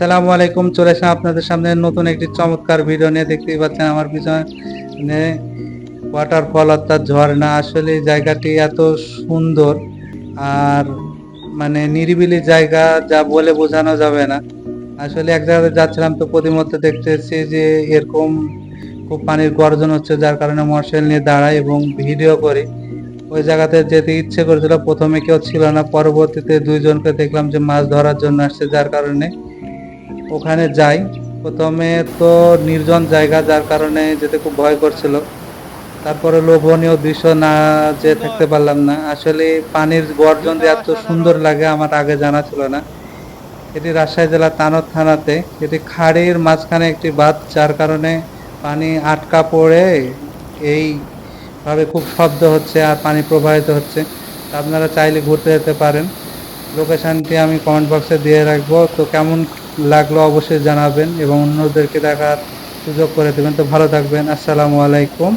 আসসালামু আলাইকুম, চলে এসে আপনাদের সামনে নতুন একটি চমৎকার ভিডিও নিয়ে। দেখতেই পাচ্ছেন আমার পিছনে ওয়াটারফল অর্থাৎ ঝর্ণা। আসলে জায়গাটি এত সুন্দর আর মানে নিরিবিলি জায়গা, যা বলে বোঝানো যাবে না। আসলে এক জায়গাতে যাচ্ছিলাম তো প্রতিমধ্যে দেখতেছি যে এরকম খুব পানির গর্জন হচ্ছে, যার কারণে মশাইল নিয়ে দাঁড়াই এবং ভিডিও করি। ওই জায়গাতে যেতে ইচ্ছে করেছিল, প্রথমে কেউ ছিল না, পরবর্তীতে দুইজনকে দেখলাম যে মাছ ধরার জন্য আসছে, যার কারণে ওখানে যাই। প্রথমে তো নির্জন জায়গা, যার কারণে যেতে খুব ভয় করছিল। তারপরে লোভনীয় দৃশ্য না যে থাকতে পারলাম না। আসলে পানির গর্জন যে এত সুন্দর লাগে, আমার আগে জানা ছিল না। এটি রাজশাহী জেলার তানদ থানাতে। এটি খাড়ির মাঝখানে একটি বাঁধ, যার কারণে পানি আটকা পড়ে। এই ভাবে খুব শব্দ হচ্ছে আর পানি প্রবাহিত হচ্ছে। আপনারা চাইলে ঘুরতে যেতে পারেন। লোকেশনটি আমি কমেন্ট বক্সে দিয়ে রাখব। তো কেমন লাগল অবশ্যই জানাবেন এবং অন্যদেরকে দেখার সুযোগ করে দেবেন। তো ভালো থাকবেন। আসসালামু আলাইকুম।